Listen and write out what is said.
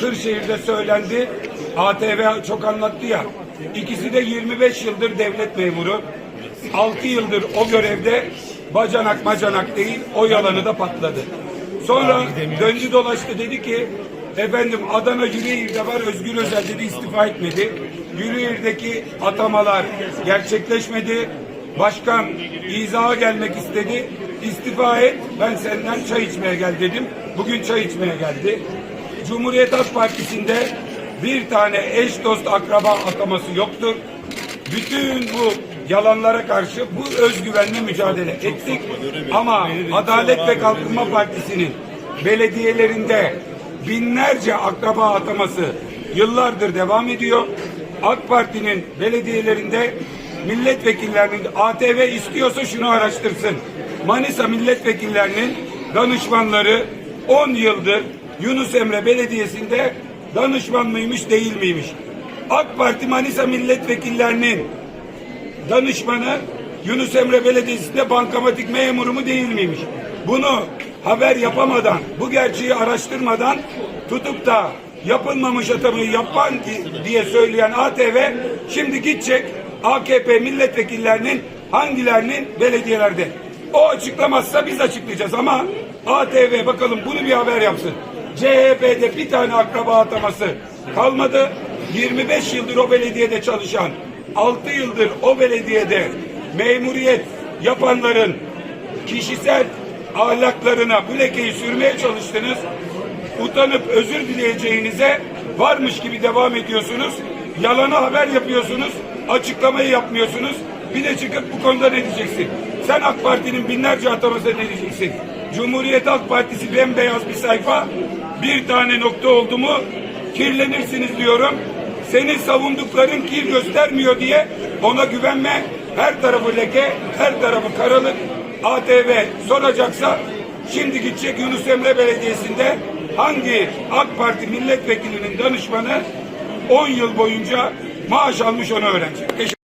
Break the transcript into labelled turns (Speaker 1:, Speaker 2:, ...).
Speaker 1: Kırşehir'de söylendi. ATV çok anlattı ya. İkisi de 25 yıldır devlet memuru. 6 yıldır o görevde bacanak macanak değil o yalanı da patladı. Sonra döndü dolaştı dedi ki efendim Adana Yüreğir'de var Özgür Özel dedi istifa etmedi. Yüreğir'deki atamalar gerçekleşmedi. Başkan izaha gelmek istedi. İstifa et ben senden çay içmeye gel dedim. Bugün çay içmeye geldi. Cumhuriyet Halk Partisi'nde bir tane eş dost akraba ataması yoktur. Bütün bu yalanlara karşı bu özgüvenle mücadele ettik. Ama Adalet ve Kalkınma Partisi'nin belediyelerinde binlerce akraba ataması yıllardır devam ediyor. AK Parti'nin belediyelerinde milletvekillerinin ATV istiyorsa şunu araştırsın. Manisa milletvekillerinin danışmanları 10 yıldır Yunus Emre Belediyesi'nde danışman mıymış değil miymiş? AK Parti Manisa milletvekillerinin danışmanı Yunus Emre Belediyesi'nde bankamatik memuru mu değil miymiş? Bunu haber yapamadan, bu gerçeği araştırmadan tutup da yapılmamış atamayı yapan di- diye söyleyen ATV şimdi gidecek AKP milletvekillerinin hangilerinin belediyelerde. O açıklamazsa biz açıklayacağız ama ATV bakalım bunu bir haber yapsın. CHP'de bir tane akraba ataması kalmadı. 25 yıldır o belediyede çalışan 6 yıldır o belediyede memuriyet yapanların kişisel ahlaklarına bu lekeyi sürmeye çalıştınız. Utanıp özür dileyeceğinize varmış gibi devam ediyorsunuz. Yalana haber yapıyorsunuz. Açıklamayı yapmıyorsunuz. Bir de çıkıp bu konuda ne diyeceksin? Sen AK Parti'nin binlerce atamasına ne diyeceksin? Cumhuriyet Halk Partisi bembeyaz bir sayfa. Bir tane nokta oldu mu kirlenirsiniz diyorum. Senin savundukların kir göstermiyor diye ona güvenme. Her tarafı leke, her tarafı karalık. ATV soracaksa şimdi gidecek Yunus Emre Belediyesi'nde hangi AK Parti milletvekilinin danışmanı 10 yıl boyunca maaş almış onu öğrenecek.